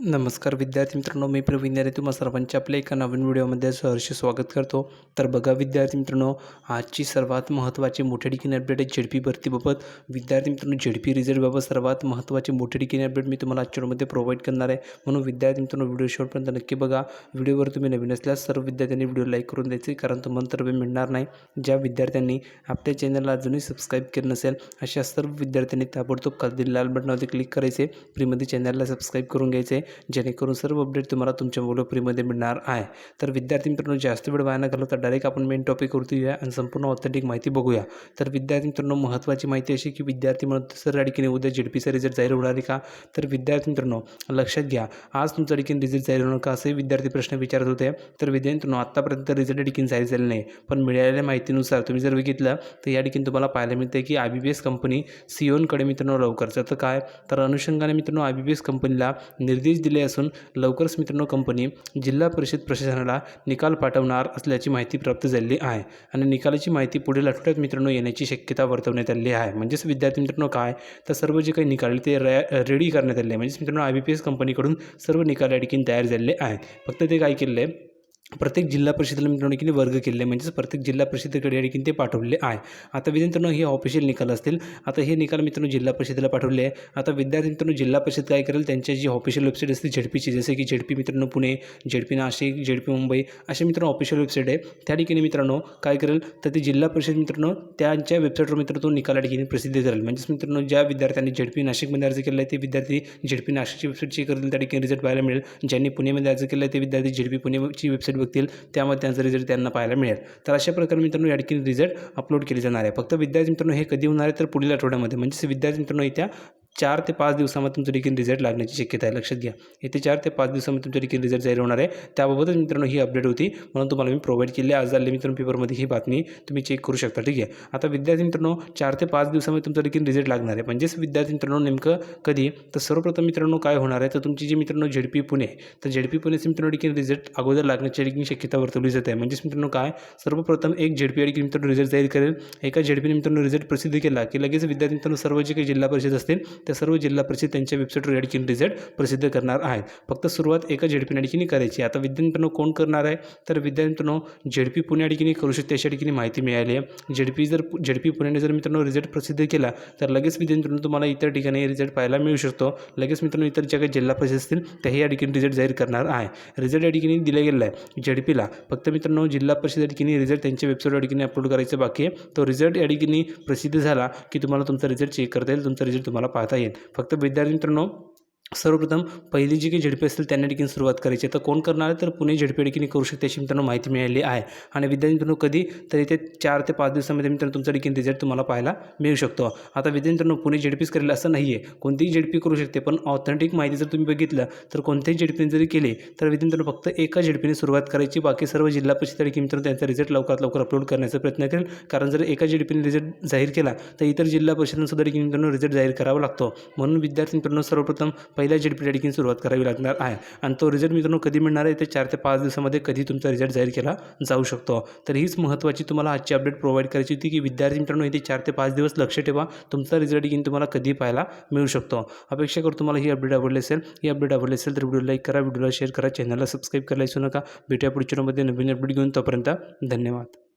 नमस्कार विद्यार्थी मित्रांनो मी प्रवीण यारे तुम्हा सर्वांचे आपल्या एका नवीन व्हिडिओमध्ये सहर्ष स्वागत करतो. तर बघा विद्यार्थी मित्रांनो आजची सर्वात महत्त्वाची मोठ्या ठिकाणी अपडेट आहे झेडपी भरतीबाबत विद्यार्थी मित्रांनो झेडपी रिझल्टबाबत सर्वात महत्त्वाची मोठ्या ठिकाणी अपडेट मी तुम्हाला आजच्या व्हिडिओमध्ये प्रोव्हाइड करणार आहे. म्हणून विद्यार्थी मित्रांनो व्हिडिओ शेवटपर्यंत नक्की बघा. व्हिडिओवर तुम्ही नवीन असल्यास सर्व विद्यार्थ्यांनी व्हिडिओ लाईक करून द्यायचे कारण तो मंतव्य मिळणार नाही. ज्या विद्यार्थ्यांनी आपल्या चॅनलला अजूनही सबस्क्राईब केलं नसेल अशा सर्व विद्यार्थ्यांनी ताबडतोब खाली लाल बटनावरती क्लिक करायचे. फ्रीमध्ये चॅनलला सबस्क्राईब करून घ्यायचे. जेणेकरून सर्व अपडेट तुम्हाला तुमच्या मोबाईल फ्रीमध्ये मिळणार आहे. तर विद्यार्थी मित्रांनो जास्त वेळ वाया न घालवता डायरेक्ट आपण मेन टॉपिकवरती येऊया आणि संपूर्ण ऑथेंटिक माहिती बघूया. तर विद्यार्थी मित्रांनो महत्त्वाची माहिती अशी की विद्यार्थी म्हणून दुसऱ्या अडकीने उद्या झेडपीचा रिझल्ट जाहीर होणार आहे का? तर विद्यार्थी मित्रांनो लक्षात घ्या आज तुमचा डिकीन रिझल्ट जाहीर होणार का असे विद्यार्थी प्रश्न विचारत होते. तर विद्यार्थी मित्रांनो आत्तापर्यंत रिझल्ट ठिकाणी जाहीर झाले नाही पण मिळालेल्या माहितीनुसार तुम्ही जर बघितलं तर या ठिकाणी तुम्हाला पाहायला मिळते की I B B S company सीओनकडे मित्रांनो लवकरच तर काय? तर अनुषंगाने मित्रांनो आय बी बी एस कंपनीला निर्देश दिले असून लवकरच मित्रांनो कंपनी जिल्हा परिषद प्रशासनाला निकाल पाठवणार असल्याची माहिती प्राप्त झालेली आहे. आणि निकालाची माहिती पुढील आठवड्यात मित्रांनो येण्याची शक्यता वर्तवण्यात आली आहे. म्हणजेच विद्यार्थी मित्रांनो काय? तर सर्व जे काही निकाल ते रेडी करण्यात आले आहे. म्हणजेच मित्रांनो आय बी पी एस कंपनीकडून सर्व निकाल या ठिकाणी तयार झालेले आहे फक्त ते काय केले प्रत्येक जिल्हा परिषदेला मित्रांनो की वर्ग केलेले म्हणजेच प्रत्येक जिल्हा परिषदेकडे आणखी ते पाठवलेले आहे. आता विद्यार्थ्यांनो हे ऑफिशियल निकाल असतील. आता हे निकाल मित्रांनो जिल्हा परिषदेला पाठवले आहे. आता विद्यार्थी मित्रांनो जिल्हा परिषद काय करेल? त्यांच्या जी ऑफिशियल वेबसाईट असते झेडपीची जसे की झेडपी मित्रांनो पुणे झेडपी नाशिक झेडपी मुंबई असे मित्रांनो ऑफिशियल वेबसाईट आहे. त्या ठिकाणी मित्रांनो काय करेल? तर ते जिल्हा परिषद मित्रांनो त्यांच्या वेबसाईटवर मित्र तो निकाल ठिकाणी प्रसिद्ध करेल. म्हणजेच मित्रांनो ज्या विद्यार्थ्यांनी झेडपी नाशिकमध्ये अर्ज केला आहे ते विद्यार्थी झेडपी नाशिकची वेबसाईट चेक करतील त्या ठिकाणी रिझल्ट पाहायला मिळेल. ज्यांनी पुणेमध्ये अर्ज केला आहे ते विद्यार्थी झेडपी पुणेची वेबसाईट बघतील त्यामध्ये त्यांचा रिझल्ट त्यांना पाहायला मिळेल. तर अशा प्रकारे मित्रांनो या ठिकाणी रिझल्ट अपलोड केले जाणार आहे. फक्त विद्यार्थी मित्रांनो हे कधी होणार आहे तर पुढील आठवड्यामध्ये. म्हणजेच विद्यार्थी मित्रांनो येत्या चार ते पाच दिवसामध्ये तुमचं देखील रिझल्ट लागण्याची शक्यता आहे. लक्षात घ्या. येथे चार ते पाच दिवसामध्ये तुमचं देखील रिझल्ट जाहीर होणार आहे. त्याबाबतच मित्रांनो ही अपडेट होती. म्हणून तुम्हाला मी प्रोव्हाइड केली. आज झाले मित्रांनो पेपरमध्ये ही बातमी तुम्ही चेक करू शकता. ठीक आहे? आता विद्यार्थी मित्रांनो चार ते पाच दिवसामध्ये तुमचं देखील रिझल्ट लागणार आहे. म्हणजेच विद्यार्थी मित्रांनो नेमकं कधी? तर सर्वप्रथम मित्रांनो काय होणार आहे? तर तुमची जी मित्रांनो झेडपी पुणे तर झेडपी पुणेचे मित्रांनो देखील रिझल्ट अगोदर लागण्याची देखील शक्यता वर्तवली जात. आहे म्हणजेच मित्रांनो काय? सर्वप्रथम एक झेडपी देखील मित्रांनो रिझल्ट जाहीर करेल. एका झेडपीने मित्रांनो रिझल्ट प्रसिद्ध केला की लगेच विद्यार्थी मित्रांनो सर्व जे काही जिल्हा परिषद असतील त्या सर्व जिल्हा परिषद त्यांच्या वेबसाईटवर या ठिकाणी रिझल्ट प्रसिद्ध करणार आहेत. फक्त सुरुवात एका झेडपी ठिकाणी करायची आता विद्यार्थ्यांनो कोण करणार आहे? तर विद्यार्थ्यांनो झेडपी पुणे या ठिकाणी करू शकते अशा ठिकाणी माहिती मिळाली आहे. झेडपी जर झेडपी पुण्याने जर मित्रांनो रिझल्ट प्रसिद्ध केला तर लगेच विद्यार्थ्यांनो तुम्हाला इतर ठिकाणी रिझल्ट पाहायला मिळू शकतो. लगेच मित्रांनो इतर ज्या काही जिल्हा परिषद असतील त्याही या ठिकाणी रिझल्ट जाहीर करणार आहे. रिझल्ट या ठिकाणी दिला गेला आहे. झेडपीला फक्त मित्रांनो जिल्हा परिषद या ठिकाणी रिझल्ट त्यांच्या वेबसाईटवर या ठिकाणी अपलोड करायचं बाकी आहे. तो रिझल्ट या ठिकाणी प्रसिद्ध झाला की तुम्हाला तुमचा रिझल्ट चेक करता येईल. तुमचा रिझल्ट तुम्हाला पाहता येईल. फक्त विद्यार्थी मित्रांनो सर्वप्रथम पहिली जी काही झेडपी असतील त्यांना देखील सुरुवात करायची. तर कोण करणार आहे? तर पुणे झेडपी देखील करू शकते अशी मित्रांनो माहिती मिळाली आहे. आणि विद्यार्थी मित्रांनो कधी तर इथे चार ते पाच दिवसामध्ये मित्रांनो तुमचा देखील रिझल्ट तुम्हाला पाहायला मिळू शकतो. आता विद्यार्थी मित्रांनो पुणे झेडपीच करेल असं नाही आहे कोणतीही झेडपी करू शकते पण ऑथेंटिक माहिती जर तुम्ही बघितलं तर कोणत्याही झेडपीने जरी केली तर विद्यार्थ्यांनो फक्त एका झेडपीने सुरुवात करायची. बाकी सर्व जिल्हा परिषद देखील मित्रांनो त्यांचा रिझल्ट लवकरात लवकर अपलोड करण्याचा प्रयत्न करेल. कारण जर एका झेडपीने रिझल्ट जाहीर केला तर इतर जिल्हा परिषदांसुद्धा देखील मित्रांनो रिझल्ट जाहीर करावा लागतो. म्हणून विद्यार्थी मित्रांनो सर्वप्रथम पहिल्या झेडपी ठिकाणी सुरुवात करावी लागणार आहे. आणि तो रिझल्ट मित्रांनो कधी मिळणार आहे? ते चार ते पाच दिवसामध्ये कधी तुमचा रिझल्ट जाहीर केला जाऊ शकतो. तर हीच महत्त्वाची तुम्हाला आजची अपडेट प्रोव्हाइड करायची होती की विद्यार्थी मित्रांनो इथे चार ते पाच दिवस लक्ष ठेवा. तुमचा रिझल्ट येईन तुम्हाला कधी पाहायला मिळू शकतो. अपेक्षा करतो तुम्हाला ही अपडेट आवडली असेल ही अपडेट आवडली असेल तर व्हिडिओ लाईक करा व्हिडिओला शेअर करा चॅनलला सबस्क्राईब करायला विसरू नका. भेटूया पुढच्या नंबर नवीन अपडेट घेऊन. तोपर्यंत धन्यवाद.